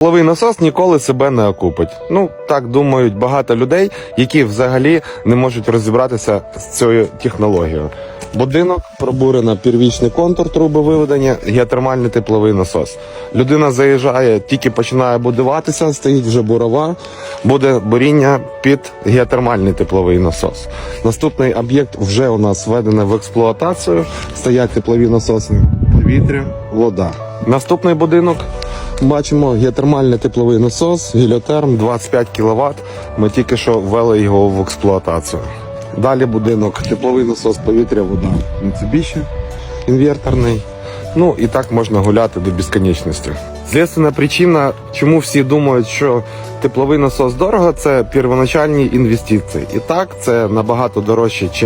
Тепловий насос ніколи себе не окупить. Ну так думають багато людей, які взагалі не можуть розібратися з цією технологією. Будинок пробурено первічний контур труби виведення, геотермальний тепловий насос. Людина заїжджає, тільки починає будуватися, стоїть вже бурова, буде буріння під геотермальний тепловий насос. Наступний об'єкт вже у нас введений в експлуатацію. Стоять теплові насоси, повітря, вода. Наступний будинок Бачимо геотермальний тепловий насос, гіліотерм 25 кВт. Ми тільки що ввели його в експлуатацію. Далі будинок, тепловий насос, повітря, вода. Mitsubishi, інверторний. Ну і так можна гуляти до безконечності. Слідственна причина, чому всі думають, що тепловий насос дорого, це первоначальні інвестиції. І так, це набагато дорожче, ніж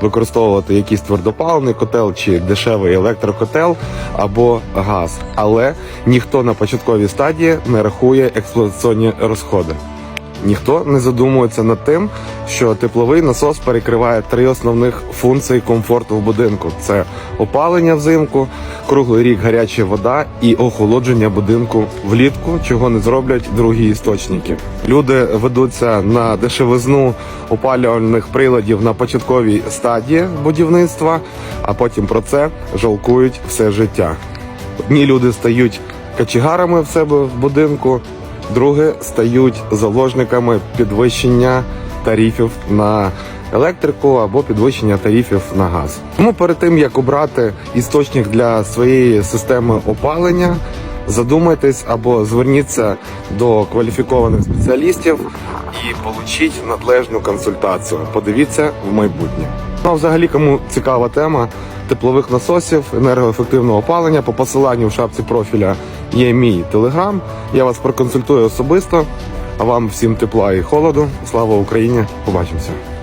використовувати якийсь твердопаливний котел чи дешевий електрокотел або газ. Але ніхто на початковій стадії не рахує експлуатаційні розходи. Ніхто не задумується над тим, що тепловий насос перекриває три основних функції комфорту в будинку: це опалення взимку, круглий рік гаряча вода і охолодження будинку влітку, чого не зроблять другі істочники. Люди ведуться на дешевизну опалювальних приладів на початковій стадії будівництва, а потім про це жалкують все життя. Одні люди стають качегарами в себе в будинку, другі стають заложниками підвищення тарифів на електрику або підвищення тарифів на газ. Тому перед тим як обрати істочник для своєї системи опалення, задумайтесь або зверніться до кваліфікованих спеціалістів і получіть надлежну консультацію. Подивіться в майбутнє. Ну а взагалі, кому цікава тема теплових насосів, енергоефективного опалення, по посиланню в шапці профіля є мій телеграм. Я вас проконсультую особисто. А вам всім тепла і холоду. Слава Україні! Побачимося!